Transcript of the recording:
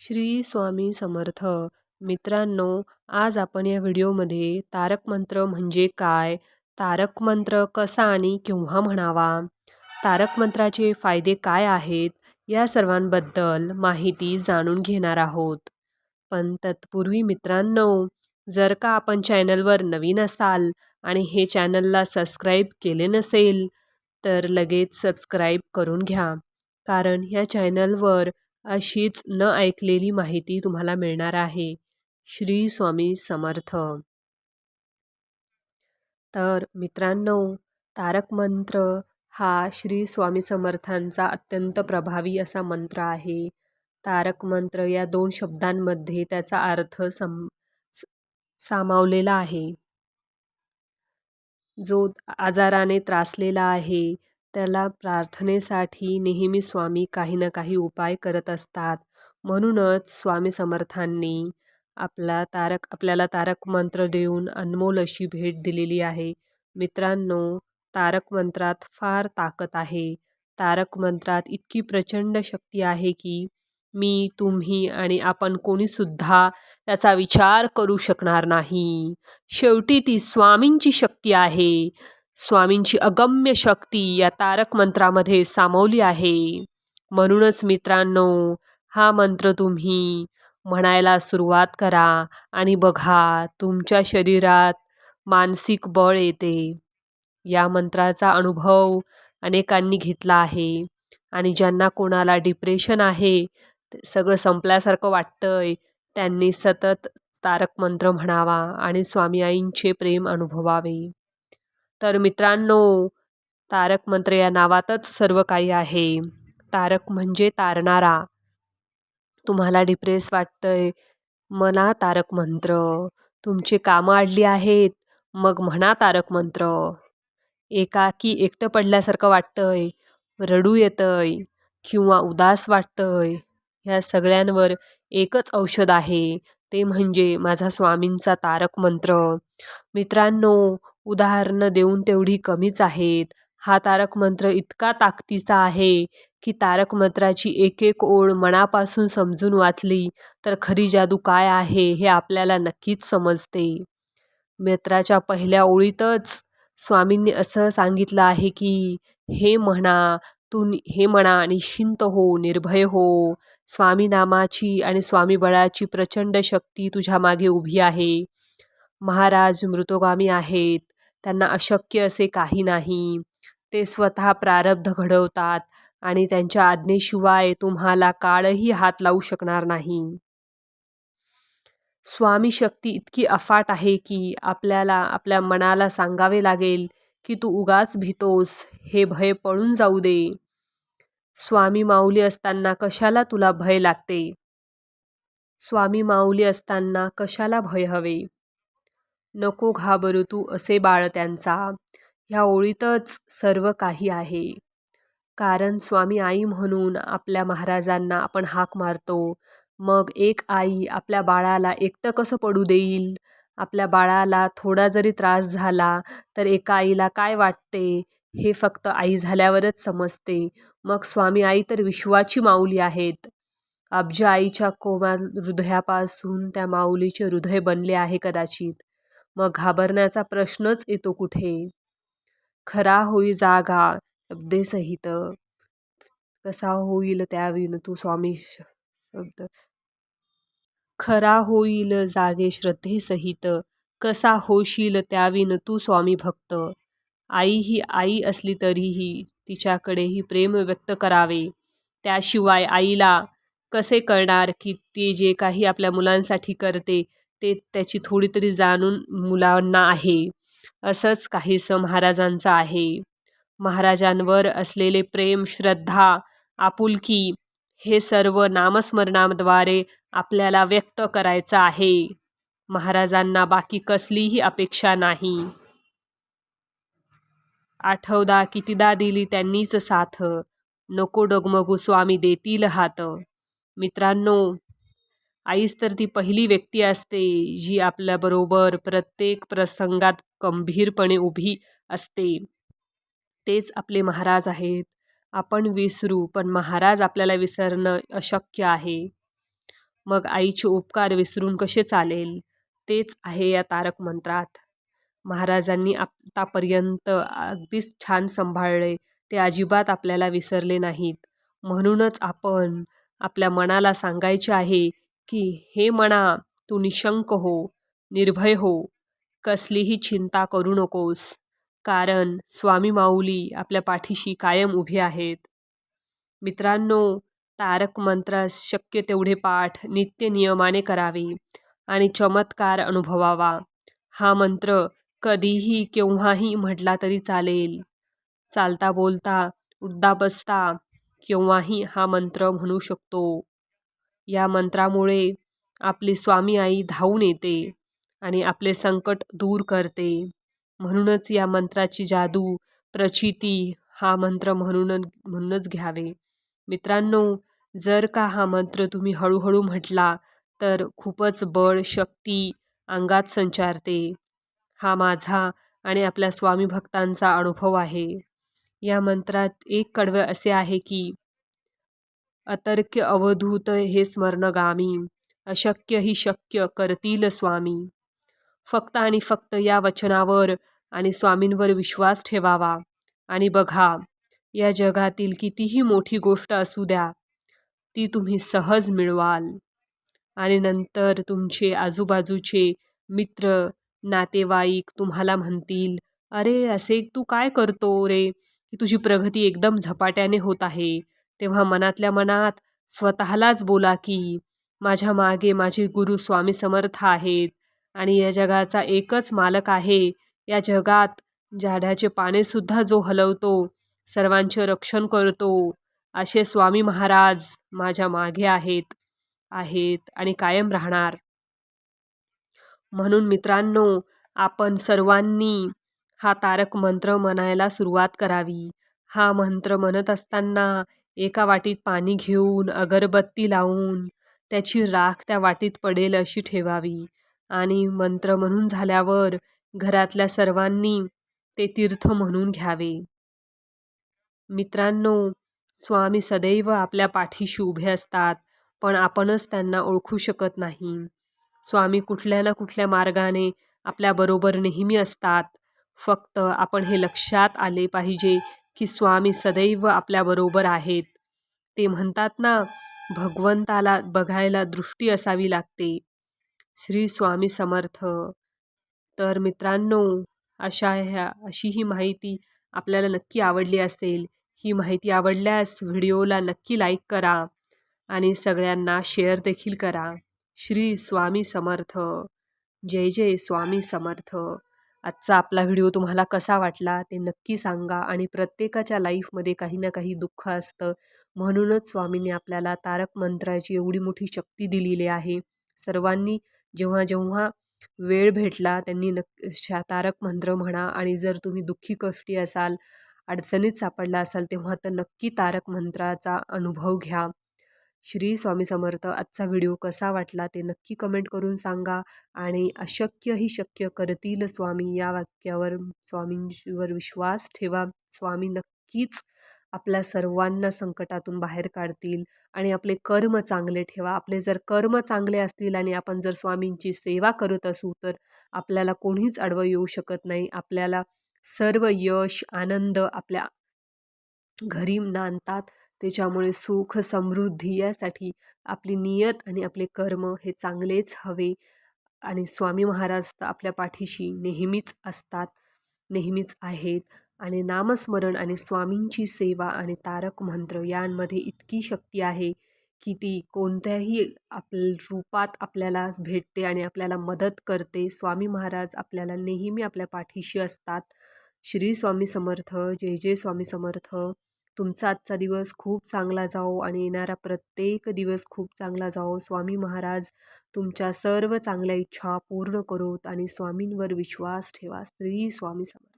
श्री स्वामी समर्थ. मित्रांनो आज आपण या व्हिडिओमध्ये तारक मंत्र म्हणजे काय? तारक मंत्र कसा आणि केव्हा म्हणावा? तारक मंत्राचे फायदे काय आहेत? या सर्वांबद्दल माहिती जाणून घेणार आहोत. पण तत्पूर्वी मित्रांनो जर का आपण चॅनलवर नवीन असाल आणि हे चॅनलला सबस्क्राईब केले नसेल तर लगेच सबस्क्राईब करून घ्या. कारण ह्या चॅनलवर अशीच न ऐकलेली माहिती तुम्हाला मिळणार आहे. श्री स्वामी समर्थ. तर मित्रांनो तारक मंत्र हा श्री स्वामी समर्थांचा अत्यंत प्रभावी असा मंत्र आहे. तारक मंत्र या दोन शब्दांमध्ये त्याचा अर्थ सम सामावलेला आहे. जो आजाराने त्रासलेला आहे त्याला प्रार्थनेसाठी नेहमी स्वामी काही ना काही उपाय करत असतात. म्हणूनच स्वामी समर्थांनी आपला तारक आपल्याला तारक मंत्र देऊन अनमोल अशी भेट दिलेली आहे. मित्रांनो तारक मंत्रात फार ताकद आहे. तारक मंत्रात इतकी प्रचंड शक्ती आहे की मी तुम्ही आणि आपण कोणीसुद्धा त्याचा विचार करू शकणार नाही. शेवटी ती स्वामींची शक्ती आहे. स्वामींची अगम्य शक्ती या तारक मंत्रामध्ये सामावली आहे. म्हणूनच मित्रांनो हा मंत्र तुम्ही म्हणायला सुरुवात करा आणि बघा तुमच्या शरीरात मानसिक बळ येते. या मंत्राचा अनुभव अनेकांनी घेतला आहे आणि ज्यांना कोणाला डिप्रेशन आहे सगळं संपल्यासारखं वाटतंय त्यांनी सतत तारक मंत्र म्हणावा आणि स्वामी आईंचे प्रेम अनुभवावे. तर मित्रांनो तारक मंत्र या नावातच सर्व काही आहे. तारक म्हणजे तारणारा. तुम्हाला डिप्रेस वाटतंय म्हणा तारक मंत्र. तुमची कामं अडली आहेत मग म्हणा तारक मंत्र. एकाकी एकटं पडल्यासारखं वाटतंय रडू येतंय किंवा उदास वाटतंय ह्या सगळ्यांवर एकच औषध आहे. ते म्हणजे माझा स्वामींचा तारक मंत्र. मित्रांनो उदाहरणं देऊन तेवढी कमीच आहेत. हा तारक मंत्र इतका ताकदीचा आहे की तारक मंत्राची एक एक ओळ मनापासून समजून वाचली तर खरी जादू काय आहे हे आपल्याला नक्कीच समजते. मित्राच्या पहिल्या ओळीतच स्वामींनी असं सांगितलं आहे की हे म्हणा तू हे म्हणा निश्चिंत हो निर्भय हो. स्वामी नामाची आणि स्वामी बळाची प्रचंड शक्ती तुझ्या मागे उभी आहे. महाराज मृतोगामी आहेत. त्यांना अशक्य असे काही नाही. ते स्वतः प्रारब्ध घडवतात आणि त्यांच्या आज्ञेशिवाय तुम्हाला काळही हात लावू शकणार नाही. स्वामी शक्ती इतकी अफाट आहे की आपल्याला आपल्या मनाला सांगावे लागेल की तू उगाच भीतोस हे भय पळून जाऊ दे. स्वामी माऊली असताना कशाला तुला भय लागते? स्वामी माऊली असताना कशाला भय हवे? नको घाबरू तू असे बाळ त्यांचा. ह्या ओळीतच सर्व काही आहे. कारण स्वामी आई म्हणून आपल्या महाराजांना आपण हाक मारतो. मग एक आई आपल्या बाळाला एकटं कसं पडू देईल? आपल्या बाळाला थोडा जरी त्रास झाला तर एका आईला काय वाटते? हे फक्त आई झाल्यावरच समजते. मग स्वामी आई तर विश्वाची माऊली आहेत. अब्ज आईच्या कोमा हृदयापासून त्या माऊलीचे हृदय बनले आहे कदाचित. मग घाबरण्याचा प्रश्नच येतो कुठे? खरा होई जागा शब्देसहित. कसा होईल त्याविन तू स्वामी शब्द. खरा होईल जागे श्रद्धेसहित. कसा होशील त्याविन तू स्वामी भक्त. आई ही आई असली तरीही तिच्याकडेही प्रेम व्यक्त करावे. त्याशिवाय आईला कसे कळणार की ते जे काही आपल्या मुलांसाठी करते ते त्याची थोडी तरी जाणून मुलांना आहे. असंच काहीसं महाराजांचं आहे. महाराजांवर असलेले प्रेम श्रद्धा आपुलकी हे सर्व नामस्मरणाद्वारे आपल्याला व्यक्त करायचं आहे. महाराजांना बाकी कसलीही अपेक्षा नाही. आठवदा कितीदा दिली त्यांनीच साथ. नको डगमगू स्वामी देतील हात. मित्रांनो आईच तर ती पहिली व्यक्ती असते जी आपल्याबरोबर प्रत्येक प्रसंगात गंभीरपणे उभी असते. तेच आपले महाराज आहेत. आपण विसरू पण महाराज आपल्याला विसरणं अशक्य आहे. मग आईचे उपकार विसरून कसे चालेल? तेच आहे या तारक मंत्रात. महाराजांनी आत्तापर्यंत अगदीच छान सांभाळले. ते अजिबात आपल्याला विसरले नाहीत. म्हणूनच आपण आपल्या मनाला सांगायचे आहे की हे मना तू निशंक हो निर्भय हो कसलीही चिंता करू नकोस कारण स्वामी माऊली आपल्या पाठीशी कायम उभे आहेत. मित्रांनो तारक मंत्र शक्य तेवढे पाठ नित्य नियमाने करावे आणि चमत्कार अनुभवावा. हा मंत्र कधीही केव्हाही म्हटला तरी चालेल. चालता बोलता उड्डा बसता केव्हाही हा मंत्र म्हणू शकतो. या मंत्रामुळे आपली स्वामी आई धावून येते आणि आपले संकट दूर करते. म्हणूनच या मंत्राची जादू प्रचिती हा मंत्र म्हणून म्हणूनच घ्यावे. मित्रांनो जर का हा मंत्र तुम्ही हळूहळू म्हटला तर खूपच बळ शक्ती अंगात संचारते. हा माझा आणि आपल्या स्वामी भक्तांचा अनुभव आहे. या मंत्रात एक कडवं असे आहे की अतर्क्य अवधूत हे स्मरणगामी अशक्य ही शक्य करतील स्वामी. फक्त आणि फक्त या वचनावर आणि स्वामींवर विश्वास ठेवावा. आणि बघा या जगातील कितीही मोठी गोष्ट असू द्या ती तुम्ही सहज मिळवाल. आणि नंतर तुमचे आजूबाजूचे मित्र नातेवाईक तुम्हाला म्हणतील अरे असे तू काय करतो रे? की तुझी प्रगती एकदम झपाट्याने होत आहे. तेव्हा मनातल्या मनात स्वतःलाच बोला की माझ्या मागे माझे गुरु स्वामी समर्थ आहेत आणि या जगाचा एकच मालक आहे. या जगात झाडाचे पानेसुद्धा जो हलवतो सर्वांचे रक्षण करतो असे स्वामी महाराज माझ्या मागे आहेत आहेत आणि कायम राहणार. म्हणून मित्रांनो आपण सर्वांनी हा तारक मंत्र म्हणायला सुरुवात करावी. हा मंत्र म्हणत असताना एका वाटीत पाणी घेऊन अगरबत्ती लावून त्याची राख त्या वाटीत पडेल अशी ठेवावी. आणि मंत्र म्हणून झाल्यावर घरातल्या सर्वांनी ते तीर्थ म्हणून घ्यावे. मित्रांनो स्वामी सदैव आपल्या पाठीशी उभे असतात पण आपणच त्यांना ओळखू शकत नाही. स्वामी कुठल्या ना कुठल्या मार्गाने आपल्याबरोबर नेहमी असतात. फक्त आपण हे लक्षात आले पाहिजे की स्वामी सदैव आपल्याबरोबर आहेत. ते म्हणतात ना भगवंताला बघायला दृष्टी असावी लागते. श्री स्वामी समर्थ. तर मित्रांनो अशा ह्या अशी ही माहिती आपल्याला नक्की आवडली असेल ही माहिती आवडल्यास व्हिडिओला नक्की लाईक करा आणि सगळ्यांना शेअर देखील करा. श्री स्वामी समर्थ. जय जय स्वामी समर्थ. आजचा आपला व्हिडिओ तुम्हाला कसा वाटला ते नक्की सांगा आणि प्रत्येकाच्या लाईफमध्ये काही ना काही दुःख असतं. म्हणूनच स्वामींनी आपल्याला तारक मंत्राची एवढी मोठी शक्ती दिलेली आहे. सर्वांनी जेव्हा जेव्हा वेळ भेटला त्यांनी नक् तारक मंत्र म्हणा आणि जर तुम्ही दुःखी कष्टी असाल अडचणीत सापडला असाल तेव्हा तर नक्की तारक मंत्राचा अनुभव घ्या. श्री स्वामी समर्थ आजचा व्हिडिओ कसा वाटला ते नक्की कमेंट करून सांगा आणि अशक्य ही शक्य करतील स्वामी या वाक्यावर स्वामींवर विश्वास ठेवा. स्वामी नक्कीच आपल्या सर्वांना संकटातून बाहेर काढतील आणि आपले कर्म चांगले ठेवा. आपले जर कर्म चांगले असतील आणि आपण जर स्वामींची सेवा करत असू तर आपल्याला कोणीच अडवं येऊ शकत नाही. आपल्याला सर्व यश आनंद आपल्या घरी नांदतात त्याच्यामुळे सुख समृद्धी यासाठी आपली नियत आणि आपले कर्म हे चांगलेच हवे. आणि स्वामी महाराज तर आपल्या पाठीशी नेहमीच असतात नेहमीच आहेत. आणि नामस्मरण आणि स्वामींची सेवा आणि तारक मंत्र यांमध्ये इतकी शक्ती आहे की ती कोणत्याही आप रूपात आपल्याला भेटते आणि आपल्याला मदत करते. स्वामी महाराज आपल्याला नेहमी आपल्या पाठीशी असतात. श्री स्वामी समर्थ जय जय स्वामी समर्थ. तुमचा आजचा दिवस खूप चांगला जाओ आणि येणारा प्रत्येक दिवस खूप चांगला जाओ स्वामी महाराज तुमच्या सर्व चांगल्या इच्छा पूर्ण करोत आणि स्वामींवर विश्वास ठेवा. स्त्री स्वामी समर्थ.